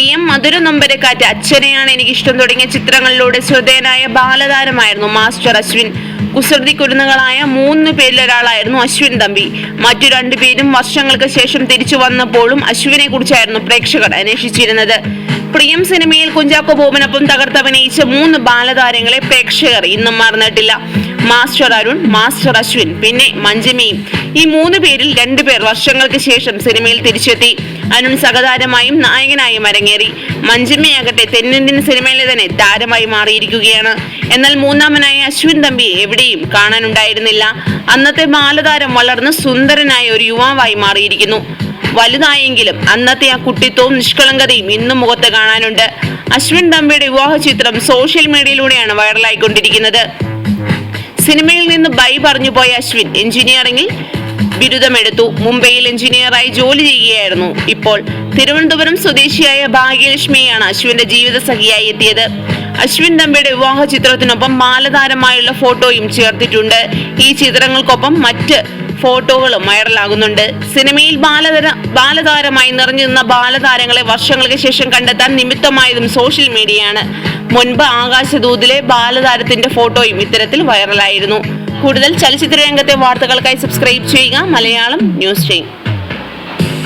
മധുര നൊമ്പരക്കാറ്റ് അച്ഛനെയാണ് എനിക്ക് ഇഷ്ടം തുടങ്ങിയ ചിത്രങ്ങളിലൂടെ ശ്രദ്ധേയനായ ബാലതാരമായിരുന്നു മാസ്റ്റർ അശ്വിൻ. കുസൃതി കുരുന്നുകളായ മൂന്ന് പേരിലൊരാളായിരുന്നു അശ്വിൻ തമ്പി. മറ്റു രണ്ടു പേരും വർഷങ്ങൾക്ക് ശേഷം തിരിച്ചു വന്നപ്പോഴും അശ്വിനെ കുറിച്ചായിരുന്നു പ്രേക്ഷകർ അന്വേഷിച്ചിരുന്നത്. പ്രിയം സിനിമയിൽ കുഞ്ചാക്കോ ബോബനൊപ്പം തകർത്തഭിനയിച്ച മൂന്ന് ബാലതാരങ്ങളെ പ്രേക്ഷകർ ഇന്നും മറന്നിട്ടില്ല. മാസ്റ്റർ അരുൺ മാസ്റ്റർ അശ്വിൻ പിന്നെ മഞ്ജമയും. ഈ മൂന്ന് പേരിൽ രണ്ടുപേർ വർഷങ്ങൾക്ക് ശേഷം സിനിമയിൽ തിരിച്ചെത്തി. അരുൺ സഹതാരമായും നായകനായും അരങ്ങേറി. മഞ്ജമ്മയാകട്ടെ തെന്നിന്ത്യൻ സിനിമയിലെ തന്നെ താരമായി മാറിയിരിക്കുകയാണ്. എന്നാൽ മൂന്നാമനായ അശ്വിൻ തമ്പി എവിടെയും കാണാനുണ്ടായിരുന്നില്ല. അന്നത്തെ ബാലതാരം വളർന്ന് സുന്ദരനായ ഒരു യുവാവായി മാറിയിരിക്കുന്നു. വലുതായെങ്കിലും അന്നത്തെ ആ കുട്ടിത്വവും നിഷ്കളങ്കതയും ഇന്നും മുഖത്ത് കാണാനുണ്ട്. അശ്വിൻ തമ്പിയുടെ വിവാഹ ചിത്രം സോഷ്യൽ മീഡിയയിലൂടെയാണ് വൈറലായിക്കൊണ്ടിരിക്കുന്നത്. സിനിമയിൽ നിന്ന് ബൈ പറഞ്ഞു പോയ അശ്വിൻ എഞ്ചിനീയറിംഗിൽ ബിരുദമെടുത്തു. മുംബൈയിൽ എഞ്ചിനീയറായി ജോലി ചെയ്യുകയായിരുന്നു. ഇപ്പോൾ തിരുവനന്തപുരം സ്വദേശിയായ ഭാഗ്യലക്ഷ്മിയാണ് അശ്വിന്റെ ജീവിത സഖിയായി എത്തിയത്. അശ്വിൻ തമ്പിയുടെ വിവാഹ ചിത്രത്തിനൊപ്പം ബാലതാരമായുള്ള ഫോട്ടോയും ചേർത്തിട്ടുണ്ട്. ഈ ചിത്രങ്ങൾക്കൊപ്പം മറ്റ് ഫോട്ടോകളും വൈറലാകുന്നുണ്ട്. സിനിമയിൽ ബാലതര ബാലതാരമായി നിറഞ്ഞു നിന്ന ബാലതാരങ്ങളെ വർഷങ്ങൾക്ക് ശേഷം കണ്ടെത്താൻ നിമിത്തമായതും സോഷ്യൽ മീഡിയയാണ്. മുൻപ് ആകാശദൂതിലെ ബാലതാരത്തിന്റെ ഫോട്ടോയും ഇത്തരത്തിൽ വൈറലായിരുന്നു. കൂടുതൽ ചലച്ചിത്ര രംഗത്തെ വാർത്തകൾക്കായി സബ്സ്ക്രൈബ് ചെയ്യുക. മലയാളം ന്യൂസ് ചെയ്യും